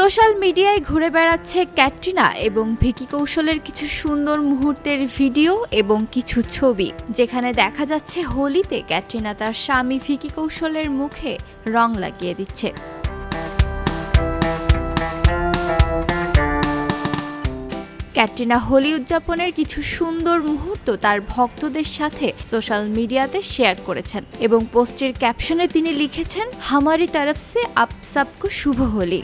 Social মিডিয়ায় ঘুরে বেড়াচ্ছে ক্যাটরিনা এবং ভিকি কৌশলের কিছু সুন্দর মুহূর্তের ভিডিও এবং কিছু ছবি। যেখানে দেখা যাচ্ছে হোলিতে ক্যাটরিনা তার স্বামী ভিকি কৌশলের মুখে রং লাগিয়ে দিচ্ছে। ক্যাটরিনা হোলি উদযাপনের কিছু সুন্দর মুহূর্ত তার ভক্তদের সাথে সোশ্যাল মিডিয়াতে শেয়ার করেছেন এবং পোস্টের ক্যাপশনে তিনি লিখেছেন, হামারি তরফ সে আপ সবকো শুভ হোলি।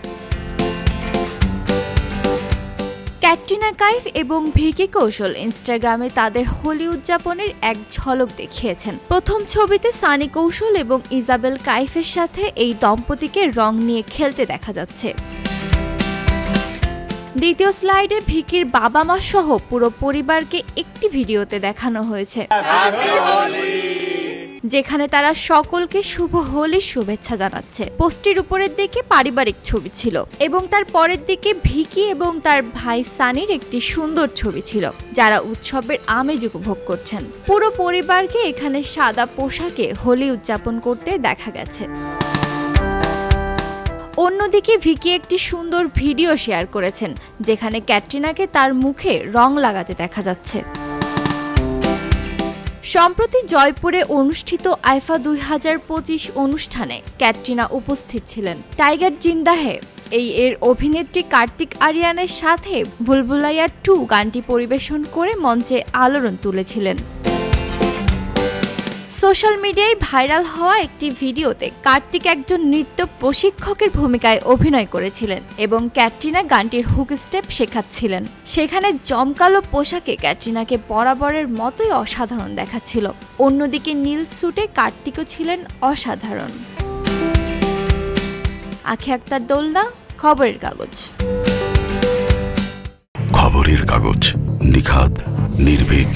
ক্যাটরিনা কাইফ এবং ভিকি কৌশল ইনস্টাগ্রামে তাদের হোলি উদযাপনের এক ঝলক দেখিয়েছেন। প্রথম ছবিতে সানি কৌশল এবং ইজাবেল কাইফের সাথে এই দম্পতিকে রং নিয়ে খেলতে দেখা যাচ্ছে। দ্বিতীয় স্লাইডে ভিকির বাবা মা সহ পুরো পরিবারকে একটি ভিডিওতে দেখানো হয়েছে। যেখানে তারা সকলকে শুভ হোলির শুভেচ্ছা জানাচ্ছে। পোস্টের উপরের দিকে পারিবারিক ছবি ছিল এবং তার পরের দিকে ভিকি এবং তার ভাই সানির একটি সুন্দর ছবি ছিল, যারা উৎসবের আমেজ উপভোগ করছেন। পুরো পরিবারকে এখানে সাদা পোশাকে হোলি উদযাপন করতে দেখা গেছে। অন্যদিকে ভিকি একটি সুন্দর ভিডিও শেয়ার করেছেন, যেখানে ক্যাটরিনাকে তার মুখে রং লাগাতে দেখা যাচ্ছে। সম্প্রতি জয়পুরে অনুষ্ঠিত আইফা দুই হাজার পঁচিশ অনুষ্ঠানে ক্যাটরিনা উপস্থিত ছিলেন। টাইগার জিন্দাহে, এই এর অভিনেত্রী কার্তিক আরিয়ানের সাথে ভুলভুলাইয়া টু গানটি পরিবেশন করে মঞ্চে আলোড়ন তুলেছিলেন। সোশ্যাল মিডিয়ায় ভাইরাল হওয়া একটি ভিডিওতে কার্তিক একজন নৃত্য প্রশিক্ষকের ভূমিকায় অভিনয় করেছিলেন এবং ক্যাটরিনা গানটির হুক স্টেপ শেখাচ্ছিলেন। সেখানে জমকালো পোশাকে ক্যাটরিনাকে বরাবরের মতোই অসাধারণ দেখাচ্ছিল। অন্যদিকে নীল স্যুটে কার্তিকও ছিলেন অসাধারণ। আখি আক্তার দোলনা, খবরের কাগজ। খবরের কাগজ, নিখাদ, নির্ভীক,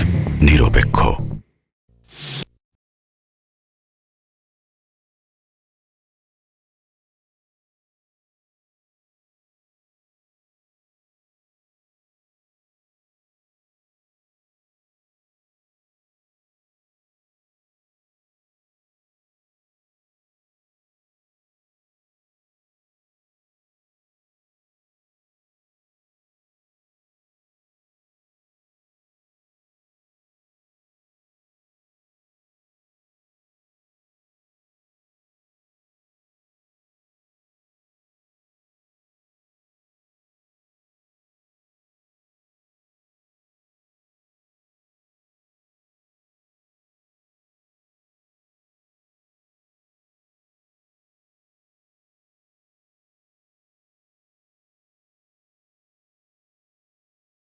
নিরপেক্ষ।